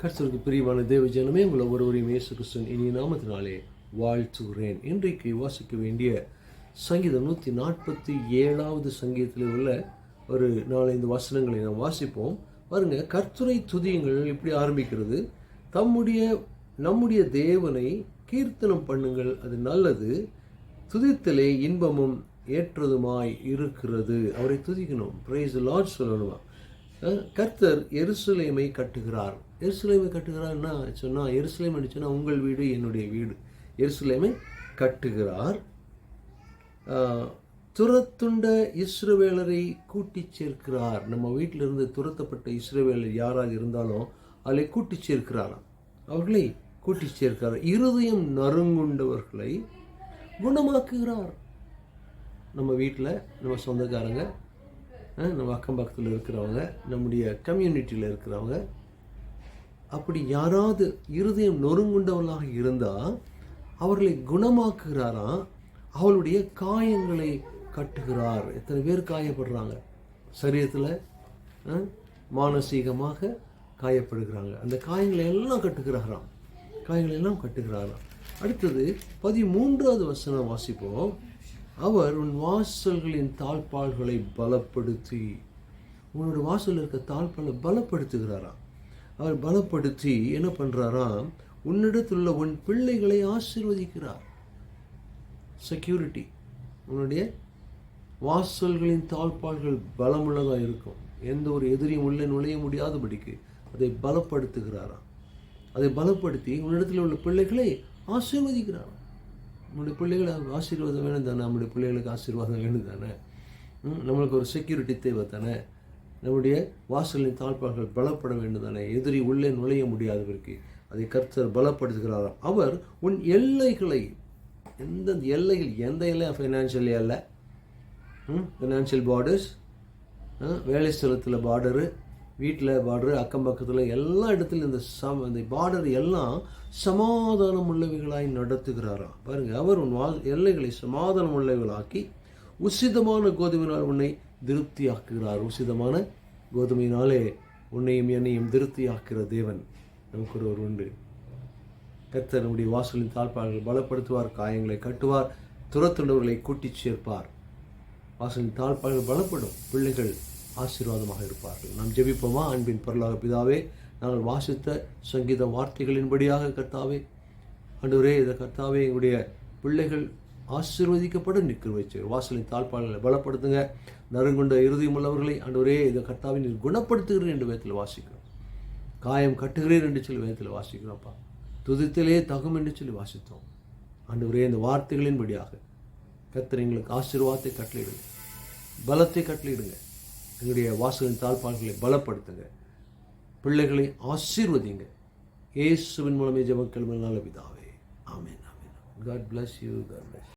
கர்த்தருக்கு பிரியமான தேவ ஜனமே உங்களை ஒருவரையும் இயேசு கிறிஸ்துவின் இனிய நாமத்தினாலே வாழ்த்துகிறேன். இன்றைக்கு வாசிக்க வேண்டிய சங்கீதம் நூற்றி நாற்பத்தி ஏழாவது சங்கீதத்தில் உள்ள ஒரு நாலஞ்சு வசனங்களை நாம் வாசிப்போம். பாருங்க கர்த்துரை துதியங்கள் இப்படி ஆரம்பிக்கிறது? தம்முடைய நம்முடைய தேவனை கீர்த்தனம் பண்ணுங்கள் அது நல்லது. துதித்தலே இன்பமும் ஏற்றதுமாய் இருக்கிறது. அவரை துதிக்கணும். பிரைஸ் லார்ட் சொல்லணுமா? கர்த்தர் எருசலேமை கட்டுகிறார். எருசலேமை கட்டுகிறார்னா சொன்னால் எருசலேம் சொன்னால் உங்கள் வீடு என்னுடைய வீடு. எருசலேமை கட்டுகிறார். துரத்துண்ட இஸ்ரவேலரை கூட்டி சேர்க்கிறார். நம்ம வீட்டிலிருந்து துரத்தப்பட்ட இஸ்ரவேலர் யாராக இருந்தாலும் அவளை கூட்டி சேர்க்கிறாராம். அவர்களை கூட்டி சேர்க்கிறார். இருதயம் நறுங்குண்டவர்களை குணமாக்குகிறார். நம்ம வீட்டில் நம்ம சொந்தக்காரங்க நம்ம அக்கம் பக்கத்தில் இருக்கிறவங்க நம்முடைய கம்யூனிட்டியில் இருக்கிறவங்க அப்படி யாராவது இருதயம் நொறுங்குண்டவளாக இருந்தால் அவர்களை குணமாக்குகிறாராம் அவளுடைய காயங்களை கட்டுகிறார். எத்தனை பேர் காயப்படுறாங்க? சரீரத்தில் மானசீகமாக காயப்படுகிறாங்க. அந்த காயங்களை எல்லாம் கட்டுகிறாராம். காயங்களை எல்லாம் கட்டுகிறாராம். அடுத்தது பதிமூன்றாவது வசனம் வாசிப்போம். அவர் உன் வாசல்களின் தாழ்பால்களை பலப்படுத்தி உன்னோட வாசலில் இருக்க தாழ்பாலை பலப்படுத்துகிறாராம் அவர் பலப்படுத்தி என்ன பண்ணுறாராம் உன்னிடத்துள்ள உன் பிள்ளைகளை ஆசீர்வதிக்கிறார். செக்யூரிட்டி உன்னுடைய வாசல்களின் தாழ்பால்கள் பலமுள்ளதாக இருக்கும். எந்த ஒரு எதிரியும் உள்ளே நுழைய முடியாதபடிக்கு அதை பலப்படுத்துகிறாராம் அதை பலப்படுத்தி உன்னிடத்தில் உள்ள பிள்ளைகளை ஆசீர்வதிக்கிறாராம் நம்முடைய பிள்ளைகளுக்கு ஆசீர்வாதம் வேணும் தானே? நம்முடைய பிள்ளைகளுக்கு ஆசீர்வாதம் வேணும் தானே? ம், நம்மளுக்கு ஒரு செக்யூரிட்டி தேவை தானே? நம்முடைய வாசலின் தாழ்பாள்கள் பலப்பட வேண்டும் தானே? எதிரி உள்ளே நுழைய முடியாதவருக்கு அதை கர்த்தர் பலப்படுத்துகிறாராம். அவர் உன் எல்லைகளை எந்தெந்த எல்லைகள் எந்த எல்லை. ஃபைனான்ஷியல் எல்லை ஃபினான்ஷியல் பார்டர்ஸ் வேலை ஸ்தலத்தில் பார்டரு வீட்டில் பார்டரு அக்கம் பக்கத்தில் எல்லா இடத்துலையும் இந்த சம இந்த பார்டர் எல்லாம் சமாதானம் உள்ளவைகளாய் நடத்துகிறாராம். பாருங்க அவர் உன் வா எல்லைகளை சமாதானம் உள்ளவைகளாக்கி உசிதமான கோதுமையினால் உன்னை திருப்தியாக்குகிறார். உசிதமான கோதுமையினாலே உன்னையும் என்னையும் திருப்தியாக்குகிற தேவன் நமக்கு ஒருவர் உண்டு. கர்த்தர் நம்முடைய வாசலின் தாழ்பாள்களை பலப்படுத்துவார் காயங்களை கட்டுவார் துரத்துண்டவர்களை கூட்டிச் சேர்ப்பார். வாசலின் தாழ்பாள்கள் பலப்படும் பிள்ளைகள் ஆசீர்வாதமாக இருப்பார்கள். நாம் ஜெபிப்போமா? அன்பின் பொருளாக பிதாவே நாங்கள் வாசித்த சங்கீத வார்த்தைகளின்படியாக கர்த்தாவே அன்றுவரே இதை கர்த்தாவே எங்களுடைய பிள்ளைகள் ஆசீர்வதிக்கப்பட நிற்க வச்சு வாசலின் தாழ்பாளர்களை பலப்படுத்துங்க. நறுங்குண்ட இறுதியும் உள்ளவர்களை ஆண்டவரே இதை கர்த்தாவை நீர் குணப்படுத்துகிறேன் என்று விதத்தில் வாசிக்கிறோம். காயம் கட்டுகிறேன் என்று சொல்லி வேதத்தில் வாசிக்கிறோம்ப்பா துதித்திலே தகும் என்று சொல்லி வாசித்தோம். அன்றுவரே இந்த வார்த்தைகளின்படியாக கர்த்தர் எங்களுக்கு ஆசீர்வாதத்தை கட்டளையிடுங்க. பலத்தை கட்டளையிடுங்க. எங்களுடைய வாசலின் தாழ்பாள்களை பலப்படுத்துங்க. பிள்ளைகளை ஆசீர்வதிங்க. இயேசுவின் மூலமே ஜெபக்கல் நல்ல பிதாவே. ஆமேன் ஆமேன். God bless you God bless